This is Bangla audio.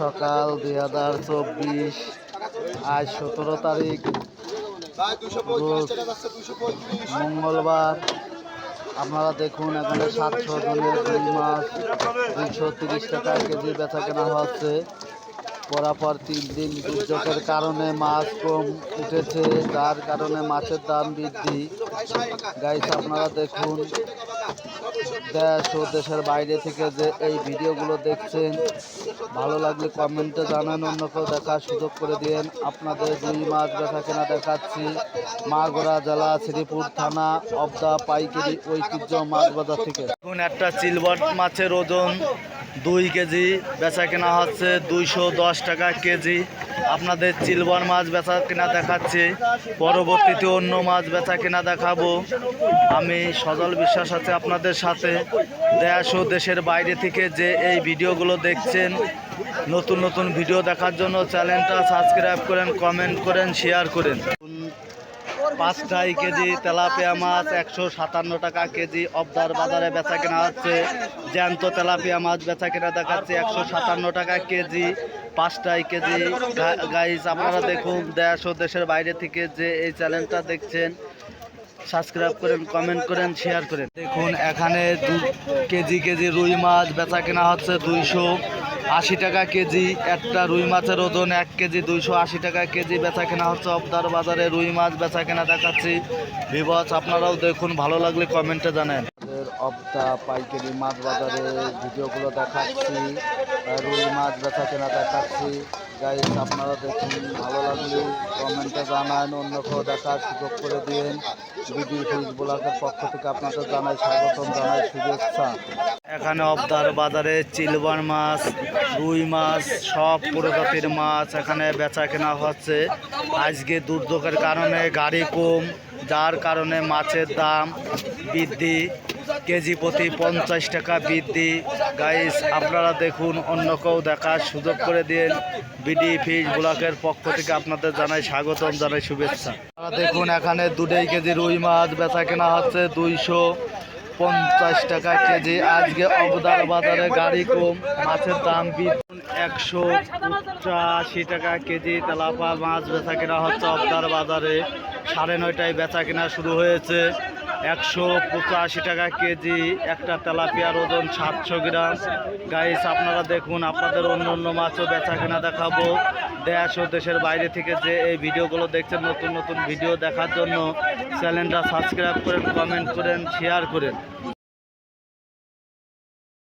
সকাল দুই হাজার চব্বিশ। আজ সতেরো তারিখ। মঙ্গলবার। আপনারা দেখুন, এখানে সাতশো জনের দুই মাস দুইশো তিরিশ টাকা কেজি বেচা কেনা হচ্ছে। পরাপর তিন দিন দুর্যোগের কারণে মাছ কম উঠেছে, যার কারণে মাছের দাম বৃদ্ধি। গাইস আপনারা দেখুন, দেশ ও দেশের বাইরে থেকে যে এই ভিডিওগুলো দেখছেন, ভালো লাগলে কমেন্টে জানান, অন্য কেউ দেখার সুযোগ করে দিন আপনাদের দুই মাছ বেচা কেনা দেখাচ্ছি। মাগুরা জেলা, শ্রীপুর থানা, অবদা পাইকারি ঐতিহ্য মাছ বাজার থেকে। এখন একটা চিলবট মাছের ওজন। দুই কেজি বেচা কেনা হচ্ছে দুইশো দশ টাকা কেজি। আপনাদের চিলবর মাছ বেচা কেনা দেখাচ্ছি। পরবর্তীতে অন্য মাছ বেচা কেনা দেখাবো। আমি সজল বিশ্বাস আছে আপনাদের সাথে। দেশ ও দেশের বাইরে থেকে যে এই ভিডিওগুলো দেখছেন, নতুন নতুন ভিডিও দেখার জন্য চ্যানেলটা সাবস্ক্রাইব করেন, কমেন্ট করেন, শেয়ার করেন। পাঁচটাই কেজি তেলাপিয়া মাছ, একশো সাতান্ন টাকা কেজি অবদার বাজারে বেচা কেনা হচ্ছে। জ্যান্ত তেলাপিয়া মাছ বেচা কেনা দেখাচ্ছে, একশো সাতান্ন টাকা কেজি পাঁচটাই কেজি। গা- গাইস আপনারা দেখুন, দেশ ও দেশের বাইরে থেকে যে এই চ্যানেলটা দেখছেন সাবস্ক্রাইব করেন কমেন্ট করেন শেয়ার করেন। দেখুন, এখানে দু কেজি কেজি রুই মাছ বেচা কেনা হচ্ছে দুইশো আশি টাকা কেজি, একটা রুই মাছের ওজন এক কেজি দুইশো আশি টাকা কেজি। বেচা কেনা হচ্ছে অবদার বাজারে রুই মাছ বেচা কেনা দেখাচ্ছি। বিবস আপনারাও দেখুন, ভালো লাগলে কমেন্টে জানেন। অবদা পাইকারি মাছ বাজারে ভিডিওগুলো দেখাচ্ছি, রুই মাছ বেচা কেনা দেখাচ্ছি। গাইস আপনারা দেখুন, ভালো লাগলে কমেন্টে জানান, অন্য কেউ দেখার সুযোগ করে দিন বিডি ফিজ ব্লকের পক্ষ থেকে আপনাদের জানাই স্বাগতম, জানাই শুভেচ্ছা। এখানে অবদার বাজারে চিলবার মাছ, রুই মাছ, সব প্রজাতির মাছ এখানে বেচা কেনা হচ্ছে। আজকে দুর্যোগের কারণে গাড়ি কম, যার কারণে মাছের দাম বৃদ্ধি। কেজি প্রতি পঞ্চাশ টাকা বৃদ্ধি। গাইস আপনারা দেখুন, অন্য কেউ দেখার সুযোগ করে দিন বিডি ফিশ ব্লকের পক্ষ থেকে আপনাদের জানাই স্বাগতম, জানাই শুভেচ্ছা। দেখুন, এখানে দুটাই কেজি রুই মাছ বেচা কেনা হচ্ছে দুইশো পঞ্চাশ টাকা কেজি। আজকে অবদার বাজারে গাড়ি কম, মাছের দাম বৃদ্ধি। একশো পঁচাশি টাকা কেজি তেলাপা মাছ বেচা কেনা হচ্ছে অবদার বাজারে। সাড়ে নয়টায় বেচা কেনা শুরু হয়েছে। একশো পঁচাশি টাকা কেজি, একটা তেলাপিয়ার ওজন সাতশো গ্রাম। গাইস আপনারা দেখুন, আপনাদের অন্য অন্য মাছও বেচা কেনা দেখাবো। দেশ ও দেশের বাইরে থেকে যে এই ভিডিওগুলো দেখছেন, নতুন নতুন ভিডিও দেখার জন্য চ্যানেলটা সাবস্ক্রাইব করেন কমেন্ট করেন শেয়ার করেন।